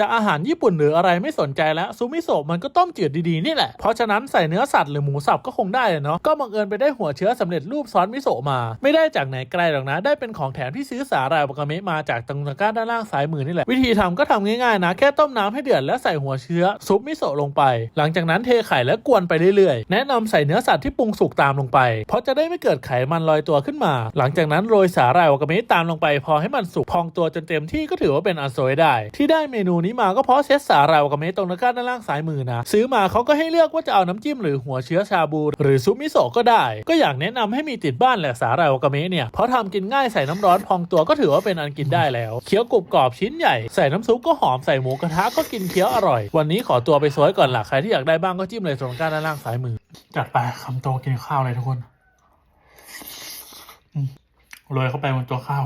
จะอาหารญี่ปุ่นหรืออะไรไม่สนใจแล้วซูมิโซะมันก็ต้มจืดดีๆนี่แหละ เพราะฉะนั้นใส่เนื้อสัตว์หรือหมูสับก็คงได้เนาะก็บังเอิญไปได้หัวเชื้อสำเร็จรูปซอสมิโซะมา ไม่ได้จากไหนไกลหรอกนะ ได้เป็นของแถมที่ซื้อสาหร่ายวากาเมะมาจากตรงตะกร้าด้านล่างซ้ายมือนี่แหละ วิธีทำก็ทำง่ายๆนะ แค่ต้มน้ำให้เดือดแล้วใส่หัวเชื้อซุปมิโซะลงไป หลังจากนั้นเทไข่แล้วกวนไปเรื่อยๆ แนะนำใส่เนื้อสัตว์ที่ปรุงสุกตามลงไป เพราะจะได้ไม่เกิดไขมันลอยตัวขึ้นมา หลังจากนั้นโรยสาหร่ายวากาเมะตามลงไป พอให้มันสุกพองตัวจนเต็มที่ก็ถือว่าเป็นอันโซยได้ ที่ได้เมนูนี้มาก็เพราะเซตสาหร่ายวากาเมะตรงตะกร้าด้านล่างซ้ายมือนะ ซื้อมาเขาก็ให้เลือกว่าจะเอาน้ำจิ้มหรือหัวเชื้อชาบู หรือซุปมิโซะก็ได้ ก็อยากแนะนำให้มีติดบ้านแหละสาหร่ายวากาเมะเนี่ยเพราะทำกินง่ายใส่น้ำร้อนพองตัวก็ถือว่าเป็นอันกินได้แล้วเคี้ยวกรุบกรอบชิ้นใหญ่ใส่น้ำซุปก็หอมใส่หมูกระทะก็กินเคี้ยวอร่อย วันนี้ขอตัวไปซอยก่อนละใครที่อยากได้บ้างก็จิ้มเลยตรงกร้าด้านล่างซ้ายมือ จัดไปคำโตกินข้าวเลยทุกคนโรยเข้าไปบนตัวข้าว